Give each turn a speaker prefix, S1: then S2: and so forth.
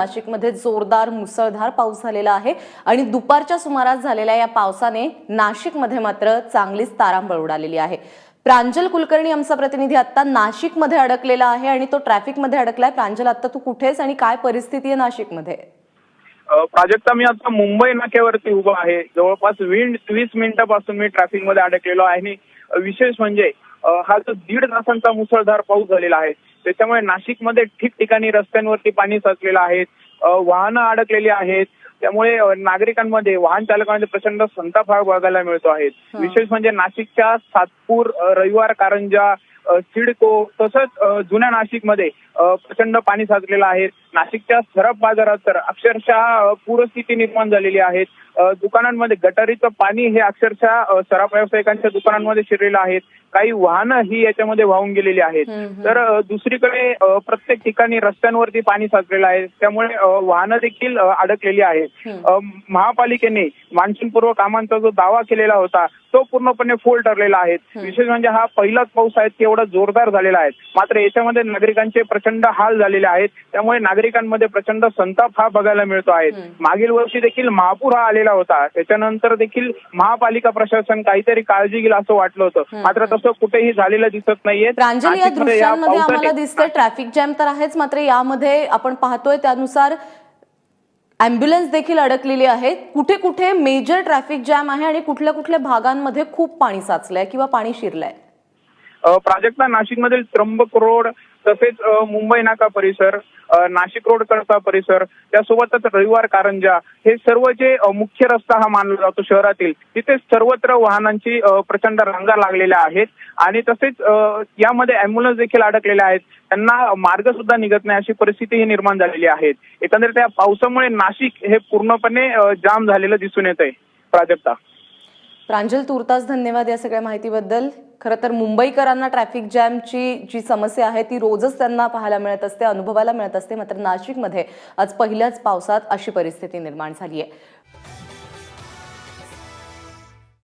S1: नाशिकमध्ये जोरदार मुसळधार पाऊस झालेला आहे आणि दुपारच्या सुमारास झालेल्या या पावसाने नाशिकमध्ये मात्र चांगलीच तारांबळ उडालेली आहे. प्रांजल कुलकर्णी आमचा प्रतिनिधी आता नाशिकमध्ये अडकलेला आहे आणि तो ट्रॅफिकमध्ये अडकलाय. प्रांजल आता तू कुठेस आणि काय परिस्थिती आहे नाशिकमध्ये?
S2: प्राजक्ता मी आता मुंबई नाक्यावरती उभा आहे. जवळपास वीस मिनिटापासून मी ट्रॅफिकमध्ये अडकलेलो आहे आणि विशेष म्हणजे हा जो दीड तासांचा मुसळधार पाऊस झालेला आहे त्याच्यामुळे नाशिकमध्ये ठिकठिकाणी रस्त्यांवरती पाणी साचलेलं आहे वाहनं अडकलेली आहेत त्यामुळे नागरिकांमध्ये वाहन चालकांमध्ये प्रचंड संताप बघायला मिळतो आहे. विशेष म्हणजे नाशिकच्या सातपूर रविवार कारंजा सिडको तसंच जुन्या नाशिकमध्ये प्रचंड पाणी साचलेलं आहे. नाशिकच्या सरप बाजारात तर अक्षरशः पूरस्थिती निर्माण झालेली आहे. दुकानांमध्ये गटारीचं पाणी हे अक्षरशः सराफ व्यावसायिकांच्या दुकानांमध्ये शिरलेलं आहे. काही वाहनं ही याच्यामध्ये वाहून गेलेली आहेत. तर दुसरीकडे प्रत्येक ठिकाणी रस्त्यांवरती पाणी साचलेलं आहे. त्यामुळे वाहनं देखील अडकलेली आहेत. महापालिकेने मान्सूनपूर्व कामांचा जो दावा केलेला होता तो पूर्णपणे फोल ठरलेला आहे. विशेष म्हणजे हा पहिलाच पाऊस आहे की एवढा जोरदार झालेला आहे. मात्र याच्यामध्ये नागरिकांचे प्रचंड हाल झालेले आहेत. त्यामुळे नागरिकांमध्ये प्रचंड संताप हा बघायला मिळतो आहे. मागील वर्षी देखील महापूर हा आलेला होता. त्याच्यानंतर देखील महापालिका प्रशासन काहीतरी काळजी घेईल असं वाटलं होतं. मात्र तसं कुठेही झालेलं दिसत नाहीये.
S1: दृश्यांमध्ये आम्हाला दिसतंय ट्रॅफिक जॅम तर आहेच मात्र यामध्ये आपण पाहतोय त्यानुसार ॲम्ब्युलन्स देखील अडकलेली आहे कुठे कुठे मेजर ट्रॅफिक जॅम आहे आणि कुठल्या कुठल्या भागांमध्ये खूप पाणी साचलंय किंवा पाणी शिरलंय?
S2: प्राजक्ता नाशिकमधील त्र्यंबक रोड तसेच मुंबई नाका परिसर नाशिक रोड कडचा परिसर त्यासोबतच रविवार कारंजा हे सर्व जे मुख्य रस्ता हा मानला जातो शहरातील तिथे सर्वत्र वाहनांची प्रचंड रांगा लागलेल्या आहेत आणि तसेच यामध्ये अँब्युलन्स देखील अडकलेल्या आहेत. त्यांना मार्ग सुद्धा निघत नाही अशी परिस्थिती ही निर्माण झालेली आहे. एकंदरीत या पावसामुळे नाशिक हे पूर्णपणे जाम झालेलं दिसून येत आहे प्राजक्ता.
S1: प्रांजल तुर्तास धन्यवाद या सगळ्या माहितीबद्दल. खरं तर मुंबईकरांना ट्रॅफिक जॅमची जी समस्या आहे ती रोजच त्यांना पाहायला मिळत असते अनुभवायला मिळत असते. मात्र नाशिकमध्ये आज पहिल्याच पावसात अशी परिस्थिती निर्माण झाली आहे